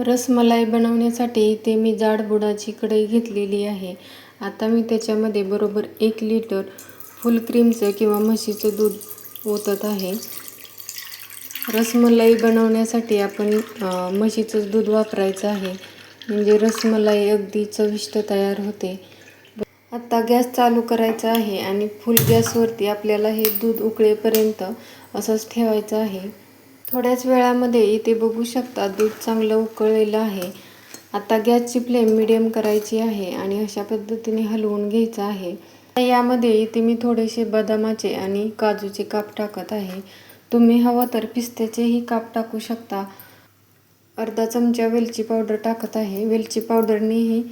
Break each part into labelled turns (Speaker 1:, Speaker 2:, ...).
Speaker 1: रसमलाई बनवण्यासाठी इथे मी जाड बुडाची कढई घेतलेली आहे. आता मी त्याच्यामध्ये बरोबर एक लिटर फुल क्रीमचं किंवा म्हशीचं दूध ओतत आहे. रसमलाई बनवण्यासाठी आपण म्हशीचंच दूध वापरायचं आहे. म्हणजे रसमलाई अगदी चविष्ट तयार होते. आत्ता गॅस चालू करायचा आहे आणि फुल गॅसवरती आपल्याला हे दूध उकळेपर्यंत असंच ठेवायचं आहे. थोड्याच वेळामध्ये इथे बघू शकता दूध चांगलं उकळलेलं आहे. आता गॅसची फ्लेम मिडियम करायची आहे आणि अशा पद्धतीने हलवून घ्यायचं आहे. यामध्ये इथे मी थोडेसे बदामाचे आणि काजूचे काप टाकत आहे. तुम्ही हवं तर पिस्त्याचेही काप टाकू शकता. अर्धा चमचा वेलची पावडर टाकत आहे. वेलची पावडरनेही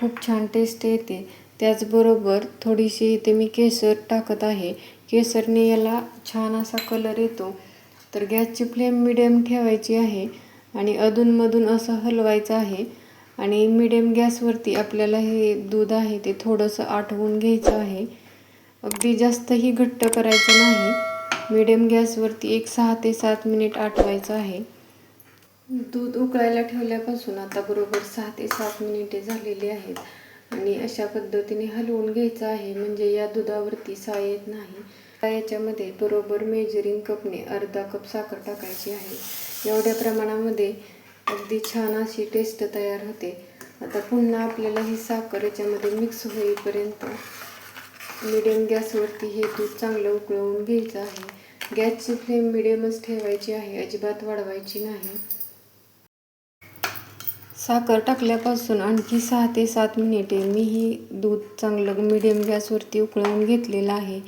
Speaker 1: खूप छान टेस्ट येते. त्याचबरोबर थोडीशी इथे मी केसर टाकत आहे. केसरने याला छान असा कलर येतो. तर गॅसची फ्लेम मिडियम ठेवायची आहे आणि अधूनमधून असं हलवायचं आहे. आणि मिडियम गॅसवरती आपल्याला हे दूध आहे ते थोडंसं आठवून घ्यायचं आहे. अगदी जास्तही घट्ट करायचं नाही. मिडियम गॅसवरती एक सहा ते सात मिनिट आठवायचं आहे. दूध उकळायला ठेवल्यापासून आता बरोबर सहा ते सात मिनिटे झालेली आहेत. आणि अशा पद्धतीने हलवून घ्यायचं आहे. म्हणजे या दुधावरती साय येत नाही. आता याच्यामध्ये बरोबर मेजरिंग कपने अर्धा कप साखर टाकायची आहे. एवढ्या प्रमाणामध्ये अगदी छान अशी टेस्ट तयार होते. आता पुन्हा आपल्याला ही साखर याच्यामध्ये मिक्स होईपर्यंत मिडियम गॅसवरती हे दूध चांगलं उकळवून घ्यायचं आहे. गॅसची फ्लेम मिडियमच ठेवायची आहे अजिबात वाढवायची नाही. साखर टाकल्यापासून आणखी सहा ते सात मिनिटे मी ही दूध चांगलं मिडियम गॅसवरती उकळवून घेतलेलं आहे.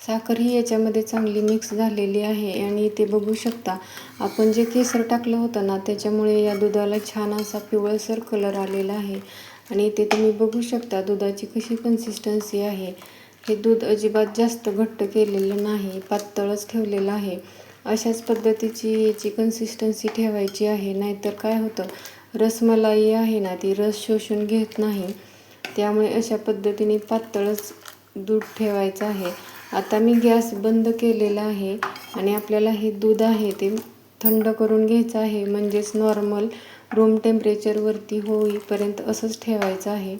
Speaker 1: साखर ही याच्यामध्ये चांगली मिक्स झालेली आहे आणि इथे बघू शकता. आपण जे केसर टाकलं होतं ना त्याच्यामुळे या दुधाला छान असा पिवळसर कलर आलेला आहे. आणि इथे तुम्ही बघू शकता दुधाची कशी कन्सिस्टन्सी आहे. हे दूध अजिबात जास्त घट्ट केलेलं नाही पातळच ठेवलेलं आहे. अशाच पद्धतीची याची कन्सिस्टन्सी ठेवायची आहे. नाहीतर काय होतं रसमलाई आहे ना ती रस शोषून घेत नाही. त्यामुळे अशा पद्धतीने पातळच दूध ठेवायचं आहे. आता मी गॅस बंद केलेला आहे आणि आपल्याला हे दूध आहे ते थंड करून घ्यायचं आहे. म्हणजेच नॉर्मल रूम टेम्परेचरवरती होईपर्यंत असंच ठेवायचं आहे.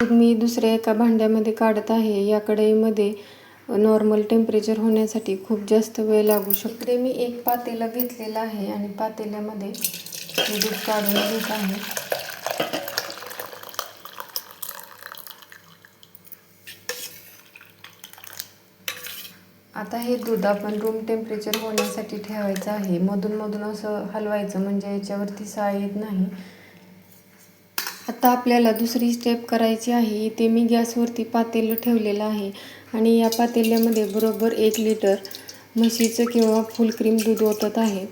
Speaker 1: मी दुसऱ्या एका भांड्यामध्ये काढत आहे. या कढईमध्ये नॉर्मल टेम्परेचर होण्यासाठी खूप जास्त वेळ लागू शकतो. इकडे मी एक पातेलं घेतलेलं आहे आणि पातेल्यामध्ये दूध काढून घेत आहे. आता हे दूध आपण रूम टेम्परेचर होण्यासाठी ठेवायचं आहे. मधून मधून असं हलवायचं म्हणजे याच्यावरती साय येत नाही. आता आपल्याला दुसरी स्टेप करायची आहे. इथे मी गॅसवरती पातेलं ठेवलेलं आहे. आणि या पातेल्यामध्ये बरोबर एक लिटर म्हशीचं किंवा फुल क्रीम दूध ओतत आहे.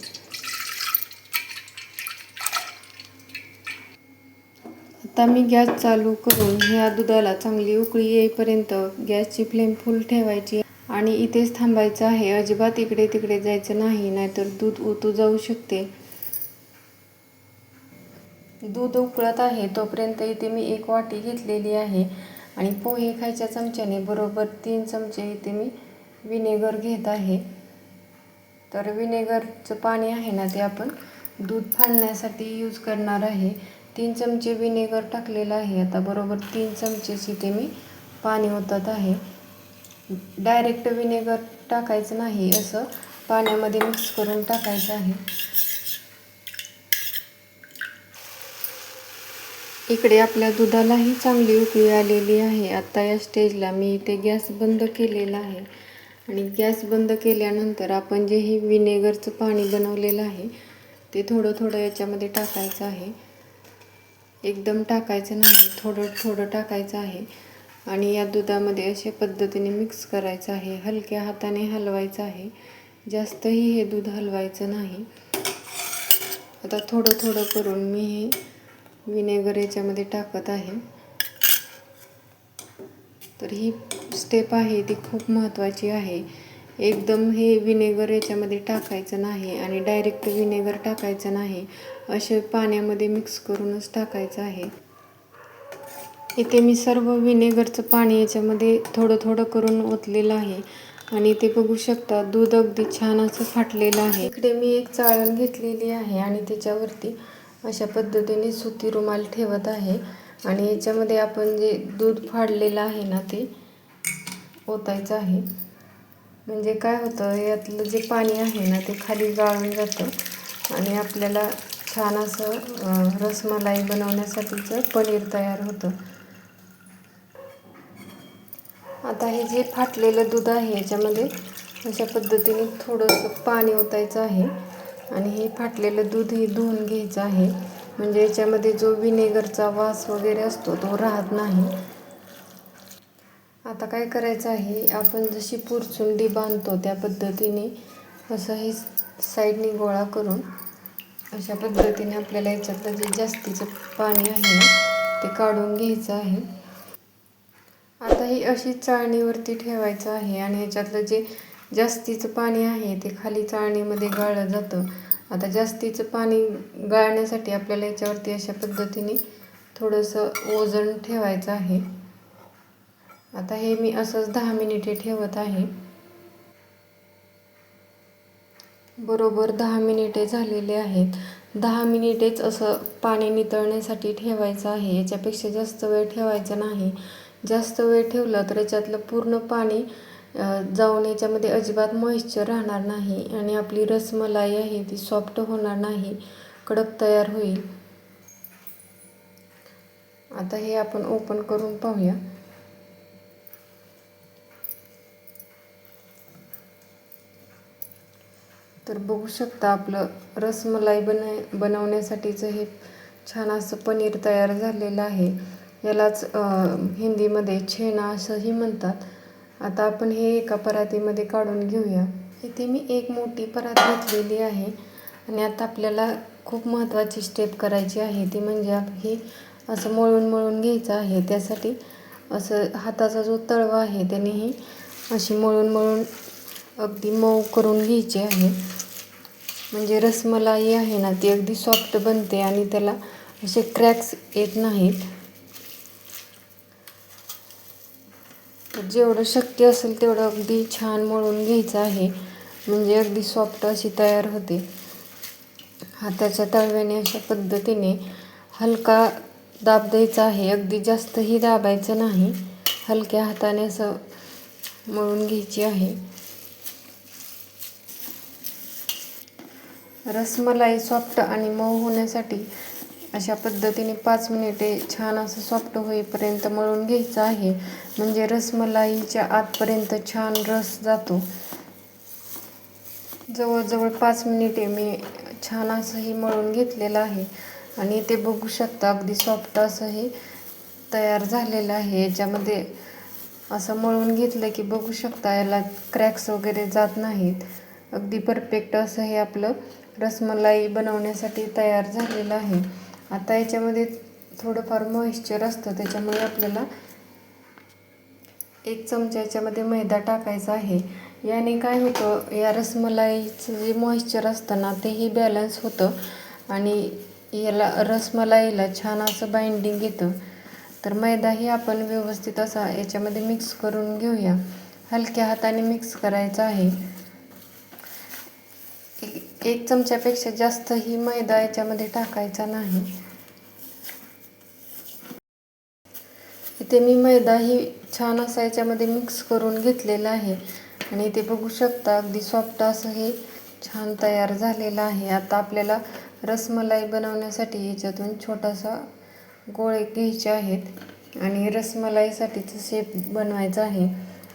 Speaker 1: आता मी गॅस चालू करून ह्या दुधाला चांगली उकळी येईपर्यंत गॅसची फ्लेम फुल ठेवायची आणि इथेच थांबायचं आहे. अजिबात इकडे तिकडे जायचं नाही नाहीतर दूध ओतू जाऊ शकते. दूध उकळत आहे तोपर्यंत इथे मी एक वाटी घेतलेली आहे आणि पोहे खायच्या चमच्याने बरोबर तीन चमचे इथे मी विनेगर घेत आहे. तर विनेगरचं पाणी आहे ना ते आपण दूध फाडण्यासाठी यूज करणार आहे. तीन चमचे विनेगर टाकलेलं आहे. आता बरोबर तीन चमचेच इथे मी पाणी ओतत आहे. डायरेक्ट विनेगर टाकायचं नाही असं पाण्यामध्ये मिक्स करून टाकायचं आहे. इकडे आपल्या दुधालाही चांगली उकळी आलेली आहे. आता या स्टेजला मी इथे गॅस बंद केलेला आहे. आणि गॅस बंद केल्यानंतर आपण जे हे विनेगरचं पाणी बनवलेलं आहे ते थोडं थोडं याच्यामध्ये टाकायचं आहे. एकदम टाकायचं नाही थोडं थोडं टाकायचं आहे. आणि या दुधामध्ये अशा पद्धतीने मिक्स करायचं आहे. हलक्या हाताने हलवायचं आहे. जास्तही हे दूध हलवायचं नाही. आता थोडं थोडं करून मी हे विनेगर याच्यामध्ये टाकत आहे. तर ही स्टेप आहे ती खूप महत्त्वाची आहे. एकदम हे विनेगर याच्यामध्ये टाकायचं नाही आणि डायरेक्ट विनेगर टाकायचं नाही. असे पाण्यामध्ये मिक्स करूनच टाकायचं आहे. इथे मी सर्व व्हिनेगरचं पाणी याच्यामध्ये थोडं थोडं करून ओतलेलं आहे. आणि ते बघू शकता दूध अगदी छान असं फाटलेलं आहे. इकडे मी एक चाळण घेतलेली आहे आणि त्याच्यावरती अशा पद्धतीने सुती रुमाल ठेवत आहे. आणि याच्यामध्ये आपण जे दूध फाडलेलं आहे ना ते ओतायचं आहे. म्हणजे काय होतं यातलं जे पाणी आहे ना ते खाली गाळून जातं. आणि आपल्याला छान असं रसमलाई बनवण्यासाठीचं पनीर तयार होतं. आता हे जे फाटलेलं दूध आहे याच्यामध्ये अशा पद्धतीने थोडंसं पाणी ओतायचं आहे. आणि हे फाटलेलं दूध हे धुवून घ्यायचं आहे. म्हणजे याच्यामध्ये जो विनेगरचा वास वगैरे असतो तो राहत नाही. आता काय करायचं आहे आपण जशी पुरचुंडी बांधतो त्या पद्धतीने असं हे साईडने गोळा करून अशा पद्धतीने आपल्याला याच्यातलं जे जास्तीचं पाणी आहे ना ते काढून घ्यायचं आहे. आता ही अशी चाळणीवरती ठेवायचं आहे आणि याच्यातलं जे जास्तीचं पाणी आहे ते खाली चाळणीमध्ये गाळलं जातं. आता जास्तीचं पाणी गाळण्यासाठी आपल्याला याच्यावरती अशा पद्धतीने थोडंसं वजन ठेवायचं आहे. आता हे मी असंच दहा मिनिटे ठेवत आहे. बरोबर दहा मिनिटे झालेले आहेत. दहा मिनिटेच असं पाणी नितळण्यासाठी ठेवायचं आहे. याच्यापेक्षा जास्त वेळ ठेवायचा नाही. जास्त वेळ ठेवला तर याच्यातलं पूर्ण पाणी जाऊन याच्यामध्ये अजिबात मॉइश्चर राहणार नाही आणि आपली रसमलाई आहे ती सॉफ्ट होणार नाही कडक तयार होईल. आता हे आपण ओपन करून पाहूया. तर बघू शकता आपलं रसमलाई बनाय बनवण्यासाठीचं हे छान असं पनीर तयार झालेलं आहे. यालाच हिंदीमध्ये छेना असंही म्हणतात. आता आपण हे एका परातीमध्ये काढून घेऊया. इथे मी एक मोठी परात घेतलेली आहे आणि आता आपल्याला खूप महत्त्वाची स्टेप करायची आहे ती म्हणजे हे ही असं मळून मळून घ्यायचं आहे. त्यासाठी असं हाताचा जो तळवा आहे त्याने ही अशी मळून मळून अगदी मऊ करून घ्यायची आहे. म्हणजे रसमलाई आहे ना ती अगदी सॉफ्ट बनते आणि त्याला असे क्रॅक्स येत नाहीत. जेवढं शक्य असेल तेवढं अगदी छान मळून घ्यायचं आहे. म्हणजे अगदी सॉफ्ट अशी तयार होते. हाताच्या तळव्याने अशा पद्धतीने हलका दाब द्यायचा आहे. अगदी जास्तही दाबायचं नाही. हलक्या हाताने असं मळून घ्यायची आहे. रसमलाई सॉफ्ट आणि मऊ होण्यासाठी अशा पद्धतीने पाच मिनिटे छान असं सॉफ्ट होईपर्यंत मळून घ्यायचं आहे. म्हणजे रसमलाईच्या आतपर्यंत छान रस जातो. जवळजवळ पाच मिनिटे मी छान असंही मळून घेतलेलं आहे. आणि ते बघू शकता अगदी सॉफ्ट असं हे तयार झालेलं आहे. याच्यामध्ये असं मळून घेतलं की बघू शकता याला क्रॅक्स वगैरे जात नाहीत. अगदी परफेक्ट असं हे आपलं रसमलाई बनवण्यासाठी तयार झालेलं आहे. आता याच्यामध्ये थोडंफार मॉइश्चर असतं त्याच्यामुळे आपल्याला एक चमचा याच्यामध्ये मैदा टाकायचा आहे. याने काय होतं या रसमलाईचं जे मॉइश्चर असतं ना तेही बॅलन्स होतं आणि याला रसमलाईला छान असं बाइंडिंग येतं. तर मैदाही आपण व्यवस्थित असा याच्यामध्ये मिक्स करून घेऊया. हलक्या हाताने मिक्स करायचा आहे. एक- एक चमच्यापेक्षा जास्तही मैदा याच्यामध्ये टाकायचा नाही. इथे मी मैदाही छान असा याच्यामध्ये मिक्स करून घेतलेला आहे. आणि इथे बघू शकता अगदी सॉफ्ट असं हे छान तयार झालेलं आहे. आता आपल्याला रसमलाई बनवण्यासाठी याच्यातून छोटासा गोळे घ्यायचे आहेत. आणि रसमलाईसाठीचं शेप बनवायचं आहे.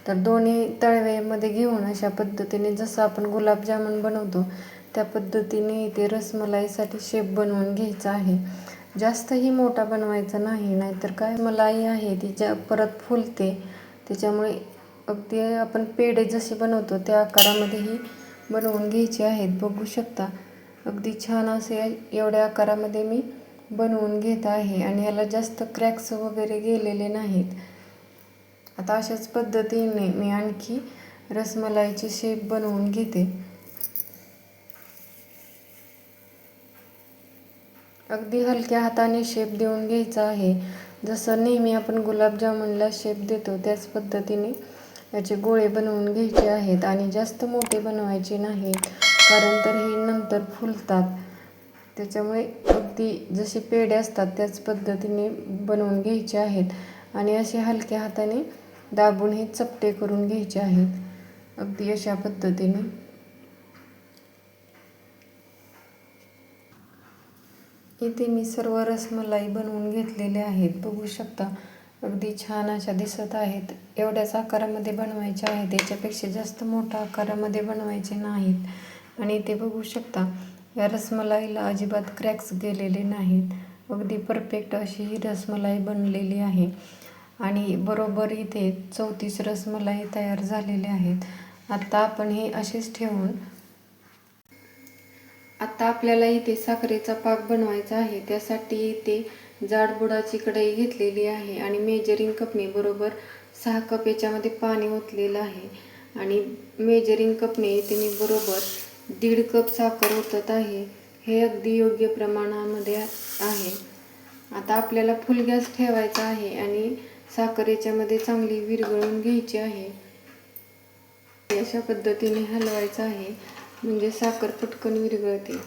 Speaker 1: तर दोन्ही तळव्यामध्ये घेऊन अशा पद्धतीने जसं आपण गुलाबजामुन बनवतो त्या पद्धतीने इथे रसमलाईसाठी शेप बनवून घ्यायचा आहे. जास्तही मोठा बनवायचा नाही नाहीतर काय? मलाई आहे ती ज्या परत फुलते त्याच्यामुळे अगदी आपण पेढे जसे बनवतो त्या आकारामध्येही बनवून घ्यायचे आहेत. बघू शकता अगदी छान असे एवढ्या आकारामध्ये मी बनवून घेत आहे आणि याला जास्त क्रॅक्स वगैरे गेलेले नाहीत. आता अशाच पद्धतीने मी आणखी रसमलाईचे शेप बनवून घेते. अगदी हलक्या हाताने शेप देऊन घ्यायचा आहे. जसं नेहमी आपण गुलाबजामुनला शेप देतो त्याच पद्धतीने याचे गोळे बनवून घ्यायचे आहेत आणि जास्त मोठे बनवायचे नाहीत कारण तर हे नंतर फुलतात. त्याच्यामुळे अगदी जसे पेढे असतात त्याच पद्धतीने बनवून घ्यायचे आहेत आणि असे हलक्या हाताने दाबून हे चपटे करून घ्यायचे आहेत. अगदी अशा पद्धतीने. इथे मी सर्व रसमलाई बनवून घेतलेले आहेत. बघू शकता अगदी छान अशा दिसत आहेत. एवढ्याच आकारामध्ये बनवायच्या आहेत. याच्यापेक्षा जास्त मोठ्या आकारामध्ये बनवायचे नाहीत. आणि इथे बघू शकता या रसमलाईला अजिबात क्रॅक्स गेलेले नाहीत. अगदी परफेक्ट अशी ही रसमलाई बनलेली आहे. आणि बरोबर इथे चौतीस रसमलाई तयार झालेले आहेत. आत्ता आपण हे असेच ठेवून आता आपल्याला इथे साखरेचा पाक बनवायचा आहे. त्यासाठी इथे जाडबुडाची कढई घेतलेली आहे आणि मेजरिंग कपने बरोबर सहा कप याच्यामध्ये पाणी ओतलेलं आहे. आणि मेजरिंग कपने इथे मी बरोबर दीड कप साखर ओतत आहे. हे अगदी योग्य प्रमाणामध्ये आहे. आता आपल्याला फुल गॅस ठेवायचा आहे आणि साखर याच्यामध्ये चांगली विरघळून घ्यायची आहे. अशा पद्धतीने हलवायचं आहे. म्हणजे साखर पटकन विरघळते.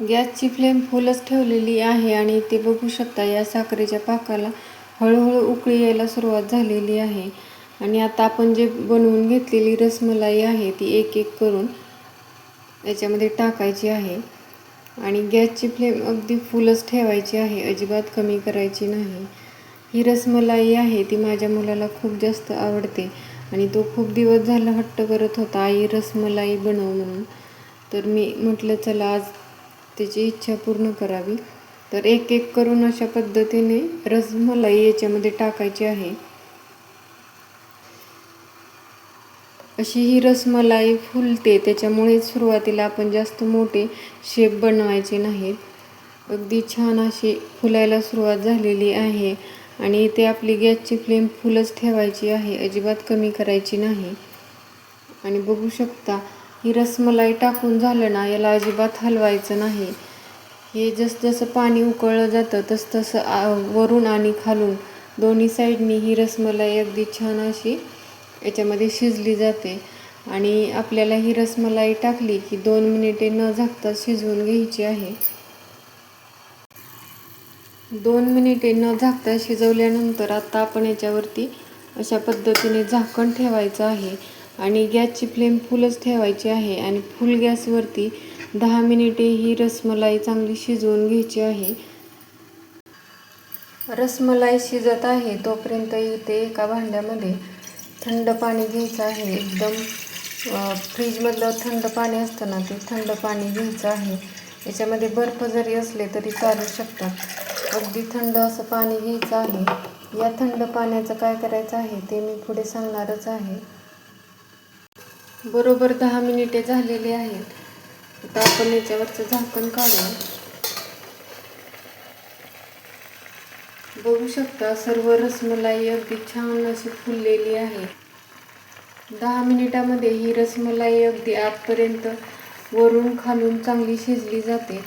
Speaker 1: गॅसची फ्लेम फुलच ठेवलेली आहे आणि ते बघू शकता या साखरेच्या पाकाला हळूहळू उकळी यायला सुरुवात झालेली आहे. आणि आता आपण जे बनवून घेतलेली रसमलाई आहे ती एक एक करून याच्यामध्ये टाकायची आहे. आणि गॅसची फ्लेम अगदी फुलच ठेवायची आहे अजिबात कमी करायची नाही. ही रसमलाई आहे ती माझ्या मुलाला खूप जास्त आवडते. आणि तो खूप दिवस झाला हट्ट करत होता आई रसमलाई बनव म्हणून. तर मी म्हटलं चला आज त्याची इच्छा पूर्ण करावी. तर एक एक करून अशा पद्धतीने रसमलाई याच्यामध्ये टाकायची आहे. अशी ही रसमलाई फुलते त्याच्यामुळे सुरुवातीला आपण जास्त मोठे शेप बनवायचे नाहीत. अगदी छान अशी फुलायला सुरुवात झालेली आहे. आणि इथे आपली गॅसची फ्लेम फुलच ठेवायची आहे अजिबात कमी करायची नाही. आणि बघू शकता ही रसमलाई टाकून झालं ना याला अजिबात हलवायचं नाही. हे जसजसं पाणी उकळलं जातं तसतसं वरून आणि खालून दोन्ही साईडनी ही रसमलाई अगदी छान अशी याच्यामध्ये शिजली जाते. आणि आपल्याला ही रसमलाई टाकली की दोन मिनिटे न झाकता शिजवून घ्यायची आहे. दोन मिनिटे न झाकता शिजवल्यानंतर आता आपण याच्यावरती अशा पद्धतीने झाकण ठेवायचं आहे. आणि गॅसची फ्लेम फुलच ठेवायची आहे. आणि फुल गॅसवरती दहा मिनिटे ही रसमलाई चांगली शिजवून घ्यायची आहे. रसमलाई शिजत आहे तोपर्यंत इथे एका भांड्यामध्ये थंड पाणी घ्यायचं आहे. एकदम फ्रीजमधलं थंड पाणी असतं ना ते थंड पाणी घ्यायचं आहे. याच्यामध्ये बर्फ जरी असले तरी चालू शकतात. अगदी थंड असं पाणी घ्यायचं आहे. या थंड पाण्याचं काय करायचं आहे ते मी पुढे सांगणारच आहे. बरोबर दहा मिनिटे झालेली आहेत. आता आपण याच्यावरचं झाकण काढू बघू शकता सर्व रसमलाई अगदी छान अशी फुललेली आहे. दहा मिनिटामध्ये ही रसमलाई अगदी आतपर्यंत वरून खालून चांगली शिजली जाते.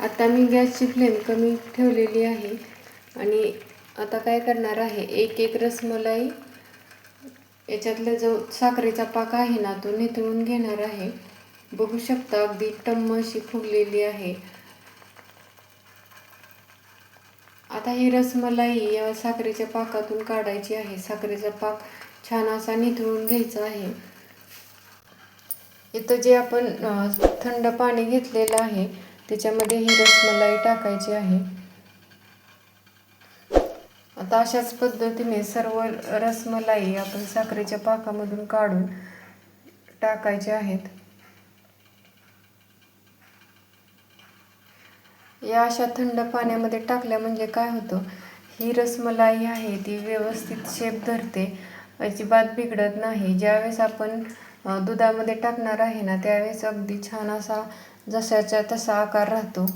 Speaker 1: आता मी गॅसची फ्लेम कमी ठेवलेली आहे आणि आता काय करणार आहे एक एक रसमलाई याच्यातला जो साखरेचा पाक आहे ना तो नितळून घेणार आहे. बघू शकता अगदी टम्म अशी फुगलेली आहे. आता ही रसमलाई या साखरेच्या पाकातून काढायची आहे. साखरेचा पाक छान असा निथळून घ्यायचा आहे. इथं जे आपण थंड पाणी घेतलेलं आहे त्याच्यामध्ये ही रसमलाई टाकायची आहे. आता अशाच पद्धतीने सर्व रसमलाई आपण साखरेच्या पाकामधून काढून टाकायचे आहेत. या अशा थंड पाण्यामध्ये टाकल्या म्हणजे काय होतं? ही रसमलाई आहे ती व्यवस्थित शेप धरते अजिबात बिघडत नाही. ज्यावेळेस आपण दुधामध्ये टाकणार आहे ना त्यावेळेस अगदी छान असा जशाच्या तसा आकार राहतो.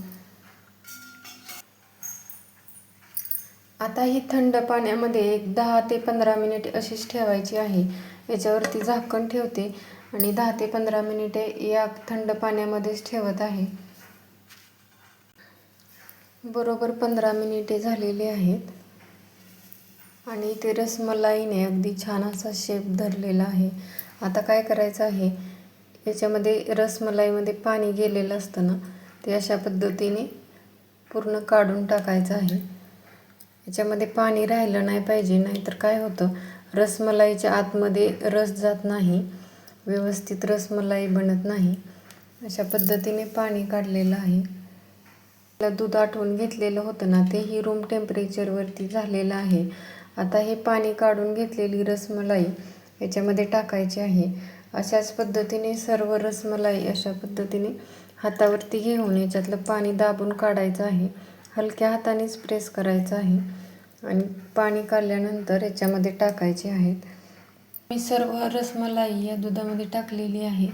Speaker 1: आता ही थंड पाण्यामध्ये एक दहा ते पंधरा मिनिट अशीच ठेवायची आहे. याच्यावरती झाकण ठेवते आणि दहा ते पंधरा मिनिटे या थंड पाण्यामध्येच ठेवत आहे. बरोबर पंधरा मिनिटे झालेली आहेत. आणि ते रसमलाईने अगदी छान असा शेप धरलेला आहे. आता काय करायचं आहे? याच्यामध्ये रसमलाईमध्ये पाणी गेलेलं असतं ना ते अशा पद्धतीने पूर्ण काढून टाकायचं आहे. याच्यामध्ये पाणी राहिलं नाही पाहिजे नाहीतर काय होतं? रसमलाईच्या आतमध्ये रस जात नाही व्यवस्थित रसमलाई बनत नाही. अशा पद्धतीने पाणी काढलेलं आहे. आपलं दूध आठवून घेतलेलं होतं ना तेही रूम टेम्परेचरवरती झालेलं आहे. आता हे पाणी काढून घेतलेली रसमलाई याच्यामध्ये टाकायची आहे. अशाच पद्धतीने सर्व रसमलाई अशा पद्धतीने हातावरती घेऊन याच्यातलं पाणी दाबून काढायचं आहे. हलक्या हातानेच प्रेस करायचं आहे आणि पाणी काढल्यानंतर याच्यामध्ये टाकायचे आहेत. मी सर्व रसमलाई या दुधामध्ये टाकलेली आहे.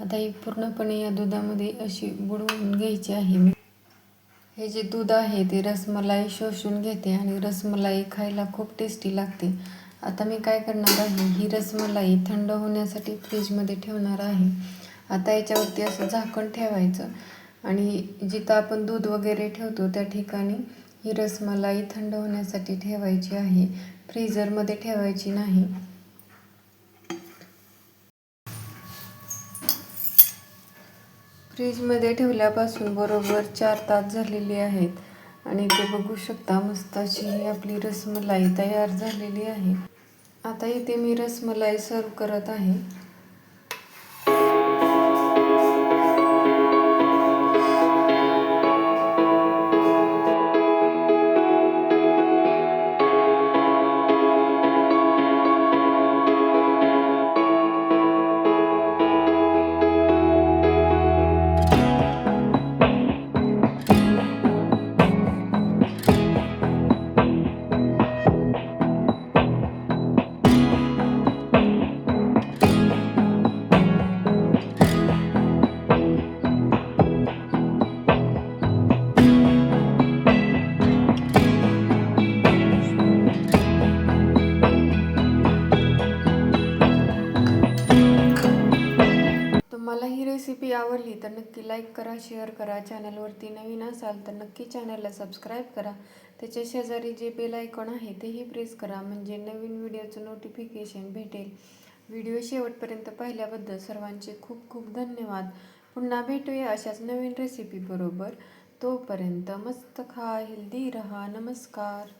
Speaker 1: आता ही पूर्णपणे या दुधामध्ये अशी बुडवून घ्यायची आहे मी. हे जे दूध आहे ते रसमलाई शोषून घेते आणि रसमलाई खायला खूप टेस्टी लागते. आता मी काय करणार आहे? ही रसमलाई थंड होण्यासाठी फ्रीजमध्ये ठेवणार आहे. आता याच्यावरती असं झाकण ठेवायचं आणि जिथं आपण दूध वगैरे ठेवतो त्या ठिकाणी ही रसमलाई थंड होण्यासाठी ठेवायची आहे. फ्रीझरमध्ये ठेवायची नाही. फ्रीजमध्ये ठेवल्यापासून बरोबर चार तास झालेले आहेत. आणि ते बघू शकता मस्त अशी ही आपली रसमलाई तयार झालेली आहे. आता इथे मी रसमलाई सर्व करत आहे. शेअर करा. चॅनलवरती नवीन असाल तर नक्की चॅनलला सबस्क्राईब करा. त्याच्या शेजारी जे बेल आयकॉन आहे तेही प्रेस करा. म्हणजे नवीन व्हिडिओचं नोटिफिकेशन भेटेल. व्हिडिओ शेवटपर्यंत पाहिल्याबद्दल सर्वांचे खूप खूप धन्यवाद. पुन्हा भेटूया अशाच नवीन रेसिपीबरोबर तोपर्यंत मस्त खा हेल्दी रहा. नमस्कार.